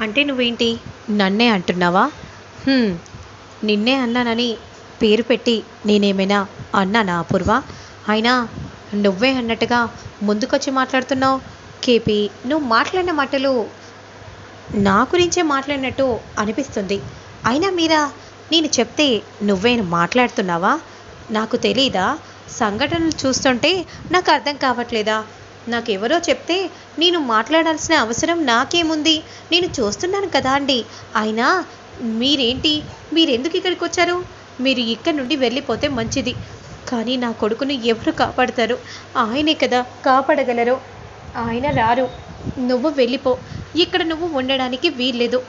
అంటే నువ్వేంటి? నన్నే అంటున్నావా? నిన్నే అన్నానని పేరు పెట్టి నేనేమైనా అన్నానా అపూర్వ? అయినా నువ్వే అన్నట్టుగా ముందుకొచ్చి మాట్లాడుతున్నావు? కేపీ నువ్వు మాట్లాడిన మాటలు నా గురించే మాట్లాడినట్టు అనిపిస్తుంది. అయినా మీరా నేను చెప్తే నువ్వే మాట్లాడుతున్నావా? నాకు తెలీదా? సంఘటనలు చూస్తుంటే నాకు అర్థం కావట్లేదా? నాకెవరో చెప్తే నేను మాట్లాడాల్సిన అవసరం నాకేముంది? నేను చూస్తున్నాను కదా అండి. అయినా మీరేంటి? మీరెందుకు ఇక్కడికి వచ్చారు మీరు ఇక్కడ నుండి వెళ్ళిపోతే మంచిది. కానీ నా కొడుకుని ఎవరు కాపాడతారు? ఆయనే కదా కాపాడగలరు. ఆయన రారు. నువ్వు వెళ్ళిపో. ఇక్కడ నువ్వు ఉండడానికి వీల్లేదు.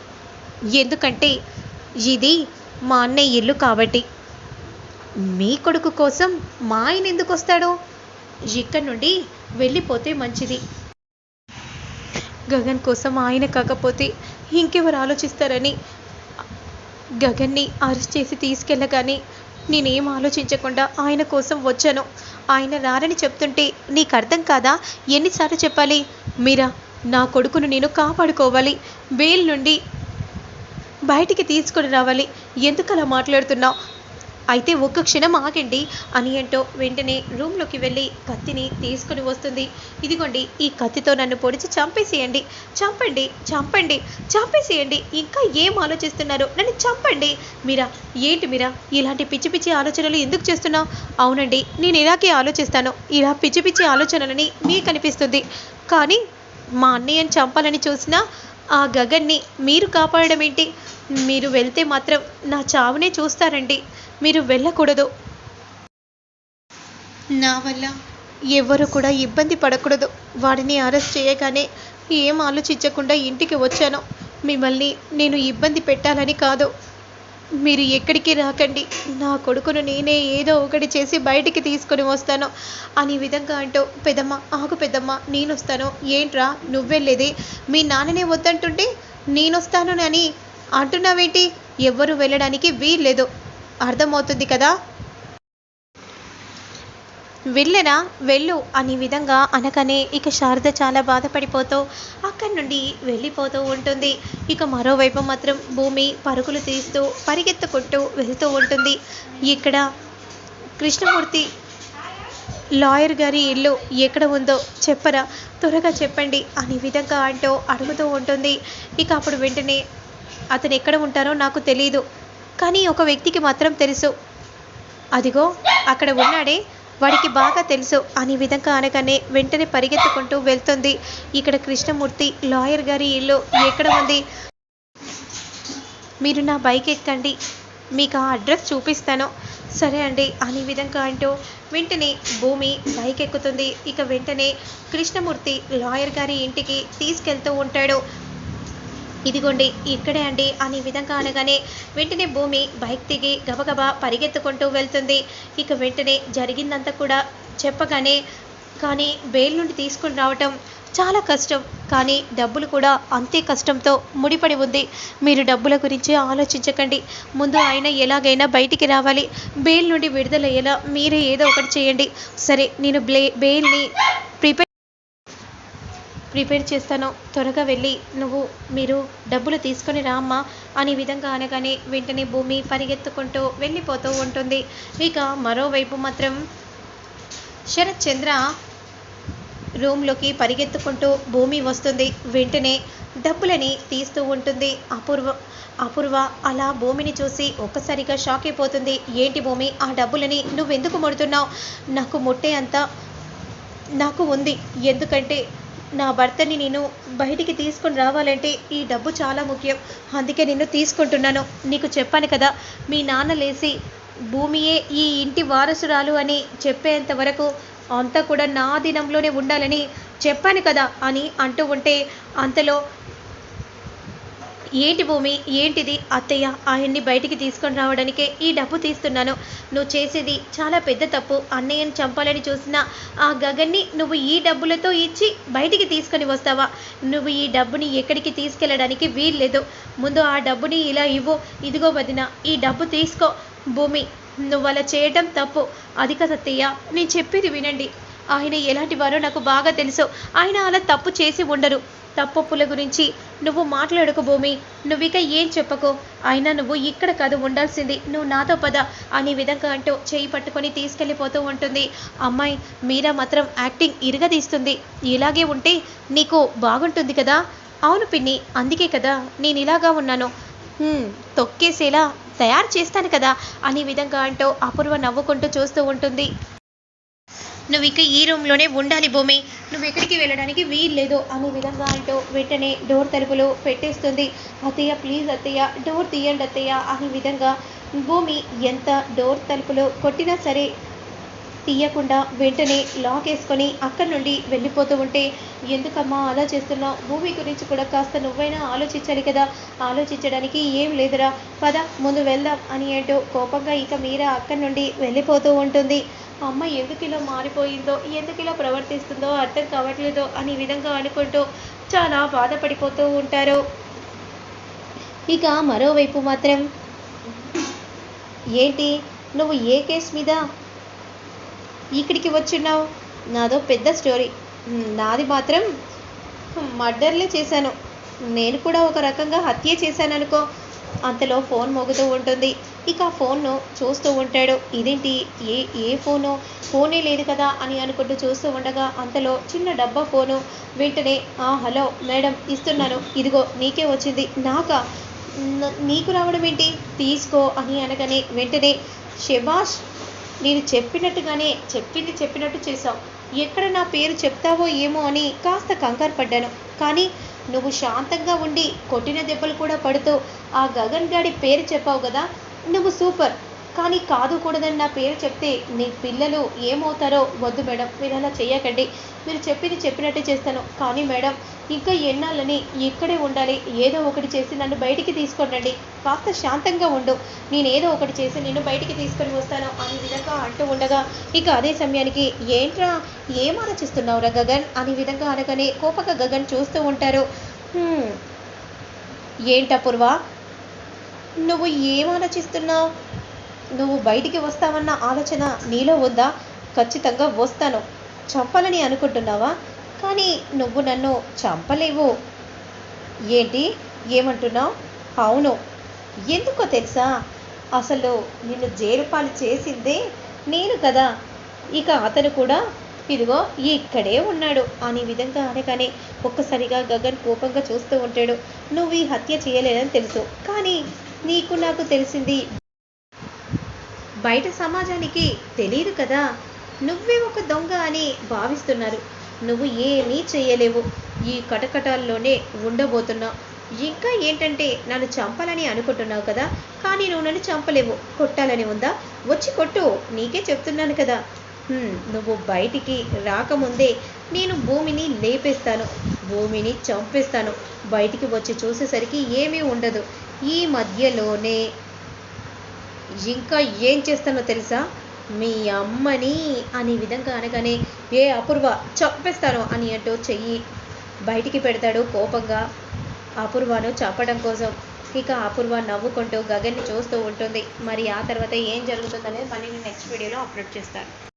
ఎందుకంటే ఇది మా అన్నయ్య ఇల్లు కాబట్టి. మీ కొడుకు కోసం మా ఆయన ఎందుకు వస్తాడు? ఇక్కడి నుండి వెళ్ళిపోతే మంచిది. గగన్ కోసం ఆయన కాకపోతే ఇంకెవరు ఆలోచిస్తారని? గగన్ని అరెస్ట్ చేసి తీసుకెళ్ళగానే నేనేం ఆలోచించకుండా ఆయన కోసం వచ్చాను. ఆయన రారని చెప్తుంటే నీకు అర్థం కాదా? ఎన్నిసార్లు చెప్పాలి? మీరా నా కొడుకును నేను కాపాడుకోవాలి. బెయిల్ నుండి బయటికి తీసుకొని రావాలి. ఎందుకు అలా మాట్లాడుతున్నావు? అయితే ఒక్క క్షణం ఆగండి. అని అంటూ వెంటనే రూమ్లోకి వెళ్ళి కత్తిని తీసుకొని వస్తుంది. ఇదిగోండి ఈ కత్తితో నన్ను పొడిచి చంపేసేయండి. చంపండి చంపండి చంపేసేయండి. ఇంకా ఏం ఆలోచిస్తున్నారు? నన్ను చంపండి. మీరా ఏంటి మీరా? ఇలాంటి పిచ్చి పిచ్చి ఆలోచనలు ఎందుకు చేస్తున్నావు? అవునండి నేను ఇలాగే ఆలోచిస్తాను. ఇలా పిచ్చి పిచ్చి ఆలోచనలని మీకు అనిపిస్తుంది. కానీ మా అన్నయ్యని చంపాలని చూసినా ఆ గగన్ని మీరు కాపాడడం ఏంటి? మీరు వెళ్తే మాత్రం నా చావునే చూస్తారండి. మీరు వెళ్ళకూడదు. నా వల్ల ఎవరు కూడా ఇబ్బంది పడకూడదు. వాడిని అరెస్ట్ చేయగానే ఏం ఆలోచించకుండా ఇంటికి వచ్చాను. మిమ్మల్ని నేను ఇబ్బంది పెట్టాలని కాదు. మీరు ఎక్కడికి రాకండి. నా కొడుకును నేనే ఏదో ఒకటి చేసి బయటికి తీసుకొని వస్తాను. అని విధంగా అంటూ పెద్దమ్మ ఆగు పెద్దమ్మ నేను వస్తాను ఏంట్రా నువ్వెళ్ళేది మీ నాన్ననే వద్దంటుంటే నేను వస్తాను అని అంటున్నావేంటి? ఎవ్వరు వెళ్ళడానికి వీల్లేదు. అర్థమవుతుంది కదా? వెళ్ళరా వెళ్ళు అనే విధంగా అనగానే ఇక శారద చాలా బాధపడిపోతూ అక్కడి నుండి వెళ్ళిపోతూ ఉంటుంది. ఇక మరోవైపు మాత్రం భూమి పరుగులు తీస్తూ పరిగెత్తుకుంటూ వెళ్తూ ఉంటుంది. ఇక్కడ కృష్ణమూర్తి లాయర్ గారి ఇల్లు ఎక్కడ ఉందో చెప్పరా? త్వరగా చెప్పండి అనే విధంగా అంటూ అడుగుతూ ఉంటుంది. ఇక అప్పుడు వెంటనే అతను ఎక్కడ ఉంటారో నాకు తెలియదు కానీ ఒక వ్యక్తికి మాత్రం తెలుసు. అదిగో అక్కడ ఉన్నాడే వాడికి బాగా తెలుసు అనే విధంగా అనగానే వెంటనే పరిగెత్తుకుంటూ వెళ్తుంది. ఇక్కడ కృష్ణమూర్తి లాయర్ గారి ఇల్లు ఎక్కడ ఉంది? మీరు నా బైక్ ఎక్కండి. మీకు ఆ అడ్రస్ చూపిస్తాను. సరే అండి అనే విధంగా అంటూ వెంటనే భూమి బైక్ ఎక్కుతుంది. ఇక వెంటనే కృష్ణమూర్తి లాయర్ గారి ఇంటికి తీసుకెళ్తూ ఉంటాడు. ఇదిగోండి ఇక్కడే అండి అనే విధంగా అనగానే వెంటనే భూమి బైక్ దిగి గబగబా పరిగెత్తుకుంటూ వెళ్తుంది. ఇక వెంటనే జరిగిందంతా కూడా చెప్పగానే కానీ బెయిల్ నుండి తీసుకుని రావటం చాలా కష్టం. కానీ డబ్బులు కూడా అంతే కష్టంతో ముడిపడి ఉంది. మీరు డబ్బుల గురించి ఆలోచించకండి. ముందు ఆయన ఎలాగైనా బయటికి రావాలి. బెయిల్ నుండి విడుదలయ్యేలా మీరే ఏదో ఒకటి చేయండి. సరే నేను బ్లే బెయిల్ని ప్రిపేర్ ప్రిపేర్ చేస్తాను త్వరగా వెళ్ళి నువ్వు మీరు డబ్బులు తీసుకొని రా అమ్మా అనే విధంగా అనగానే వెంటనే భూమి పరిగెత్తుకుంటూ వెళ్ళిపోతూ ఉంటుంది. ఇక మరోవైపు మాత్రం శరత్ చంద్ర రూమ్లోకి పరిగెత్తుకుంటూ భూమి వస్తుంది. వెంటనే డబ్బులని తీస్తూ ఉంటుంది. అపూర్వ అపూర్వ అలా భూమిని చూసి ఒక్కసారిగా షాక్ అయిపోతుంది. ఏంటి భూమి ఆ డబ్బులని నువ్వెందుకు ముడుతున్నావు? నాకు ముట్టే అంత నాకు ఉంది. ఎందుకంటే నా భర్తని నేను బయటికి తీసుకొని రావాలంటే ఈ డబ్బు చాలా ముఖ్యం. అందుకే నేను తీసుకుంటున్నాను. నీకు చెప్పాను కదా మీ నాన్న లేసి భూమియే ఈ ఇంటి వారసురాలు అని చెప్పేంత వరకు అంతా కూడా నా దినంలోనే ఉండాలని చెప్పాను కదా అని అంటూ ఉంటే అంతలో ఏంటి భూమి? ఏంటిది? అత్తయ్య ఆయన్ని బయటికి తీసుకొని రావడానికే ఈ డబ్బు తీస్తున్నాను. నువ్వు చేసేది చాలా పెద్ద తప్పు. అన్నయ్యని చంపాలని చూసిన ఆ గగన్ని నువ్వు ఈ డబ్బులతో ఇచ్చి బయటికి తీసుకొని వస్తావా? నువ్వు ఈ డబ్బుని ఎక్కడికి తీసుకెళ్ళడానికి వీల్లేదు. ముందు ఆ డబ్బుని ఇలా ఇవ్వు. ఇదిగో వదిన ఈ డబ్బు తీసుకో. భూమి నువ్వు అలా చేయటం తప్పు. అది కదత్తయ్య నేను చెప్పేది వినండి. ఆయన ఎలాంటి వారో నాకు బాగా తెలుసు. ఆయన అలా తప్పు చేసి ఉండరు. తప్పొప్పుల గురించి నువ్వు మాట్లాడుకు భూమి. నువ్వు ఏం చెప్పకు? అయినా నువ్వు ఇక్కడ కాదు ఉండాల్సింది. నువ్వు నాతో పద అనే విధంగా అంటూ చేయి పట్టుకొని తీసుకెళ్ళిపోతూ ఉంటుంది. అమ్మాయి మీరా మాత్రం యాక్టింగ్ ఇరగదీస్తుంది. ఇలాగే ఉంటే నీకు బాగుంటుంది కదా? అవును పిన్ని అందుకే కదా నేను ఇలాగా ఉన్నాను. తొక్కేసేలా తయారు చేస్తాను కదా అనే విధంగా అంటూ అపూర్వ నవ్వుకుంటూ చూస్తూ ఉంటుంది. నువ్వు ఇక ఈ రూమ్లోనే ఉండాలి భూమి. నువ్వు ఎక్కడికి వెళ్ళడానికి వీల్లేదు. అనే విధంగా అంటూ వెంటనే డోర్ తలుపులు పెట్టేస్తుంది. అత్తయ్య ప్లీజ్ అత్తయ్య డోర్ తీయండి అత్తయ్య. అనే విధంగా భూమి ఎంత డోర్ తలుపులు కొట్టినా సరే తీయకుండా వెంటనే లాక్ వేసుకొని అక్కడి నుండి వెళ్ళిపోతూ ఉంటే ఎందుకమ్మా అలా చేస్తున్నావు? భూమి గురించి కూడా కాస్త నువ్వైనా ఆలోచించాలి కదా? ఆలోచించడానికి ఏం లేదురా. పద ముందు వెళ్దాం అని అంటూ కోపంగా ఇక మీరా అక్కడి నుండి వెళ్ళిపోతూ ఉంటుంది. అమ్మ ఎందుకు ఇలా మారిపోయిందో ఎందుకు ఇలా ప్రవర్తిస్తుందో అర్థం కావట్లేదో అని విధంగా అనుకుంటూ చాలా బాధపడిపోతూ ఉంటారు. ఇక మరోవైపు మాత్రం ఏంటి? నువ్వు ఏ కేసు మీద ఇక్కడికి వచ్చున్నావు నాదో పెద్ద స్టోరీ. నాది మాత్రం మర్డర్లే చేశాను. నేను కూడా ఒక రకంగా హత్య చేశాను అనుకో అంతలో ఫోన్ మోగుతూ ఉంటుంది. ఇక ఆ ఫోన్ను చూస్తూ ఉంటాడు. ఇదేంటి? ఏ ఏ ఫోను? ఫోనే లేదు కదా అని అనుకుంటూ చూస్తూ ఉండగా అంతలో చిన్న డబ్బా ఫోను. వెంటనే "ఆ, హలో మేడం ఇస్తున్నాను. ఇదిగో నీకే వచ్చింది. నాకా? నీకు రావడం ఏంటి? తీసుకో అని అనగానే వెంటనే శభాష్ నేను చెప్పినట్టుగానే చెప్పింది చెప్పినట్టు చేశావు. ఎక్కడ నా పేరు చెప్తావో ఏమో అని కాస్త కంగారు పడ్డాను. కానీ నువ్వు శాంతంగా ఉండి కొట్టిన దెబ్బలు కూడా పడుతూ ఆ గగన్ గాడి పేరు చెప్పావు కదా నువ్వు సూపర్. కానీ కాదు కూడదని నా పేరు చెప్తే నీ పిల్లలు ఏమవుతారో వద్దు మేడం మీరు అలా చేయకండి మీరు చెప్పింది చెప్పినట్టే చేస్తాను. కానీ మేడం ఇంకా ఎన్నాళ్ళని ఇక్కడే ఉండాలి. ఏదో ఒకటి చేసి నన్ను బయటికి తీసుకొనండి. కాస్త శాంతంగా ఉండు. నేను ఏదో ఒకటి చేసి నిన్ను బయటికి తీసుకొని వస్తాను అనే విధంగా అంటూ ఉండగా ఇక అదే సమయానికి ఏంట్రా ఏం ఆలోచిస్తున్నావురా గగన్? అనే విధంగా అనగానే కోపక గగన్ చూస్తూ ఉంటారు. "హ్మ్, ఏంటా పూర్వ నువ్వు ఏం ఆలోచిస్తున్నావు? నువ్వు బయటికి వస్తావన్న ఆలోచన నీలో ఉందా? ఖచ్చితంగా వస్తాను చంపాలని అనుకుంటున్నావా? కానీ నువ్వు నన్ను చంపలేవు. ఏంటి ఏమంటున్నావు? అవును. ఎందుకో తెలుసా అసలు నిన్ను జైలు పాలు చేసిందే నేను కదా. ఇక అతను కూడా ఇదిగో ఇక్కడే ఉన్నాడు. అనే విధంగా అనగానే ఒక్కసారిగా గగన్ కోపంగా చూస్తూ ఉంటాడు. నువ్వు ఈ హత్య చేయలేదని తెలుసు. కానీ నీకు నాకు తెలిసింది బయట సమాజానికి తెలియదు కదా. నువ్వే ఒక దొంగ అని భావిస్తున్నారు. నువ్వు ఏమీ చేయలేవు. ఈ కటకటాల్లోనే ఉండబోతున్నావు. ఇంకా ఏంటంటే నన్ను చంపాలని అనుకుంటున్నావు కదా కానీ నువ్వు నన్ను చంపలేవు. కొట్టాలని ఉందా? వచ్చి కొట్టు. నీకే చెప్తున్నాను కదా. నువ్వు బయటికి రాకముందే నేను భూమిని లేపేస్తాను. భూమిని చంపేస్తాను. బయటికి వచ్చి చూసేసరికి ఏమీ ఉండదు. ఈ మధ్యలోనే ఇంకా ఏం చేస్తానో తెలుసా? మీ అమ్మని అనే విధంగా అనగానే ఏ అపూర్వ చంపేస్తాను అని అంటూ చెయ్యి బయటికి పెడతాడు కోపంగా. అపూర్వను చంపడం కోసం. ఇక అపూర్వ నవ్వుకుంటూ గగన్ని చూస్తూ ఉంటుంది. మరి ఆ తర్వాత ఏం జరుగుతుందనేది మళ్ళీ నేను నెక్స్ట్ వీడియోలో అప్లోడ్ చేస్తాను.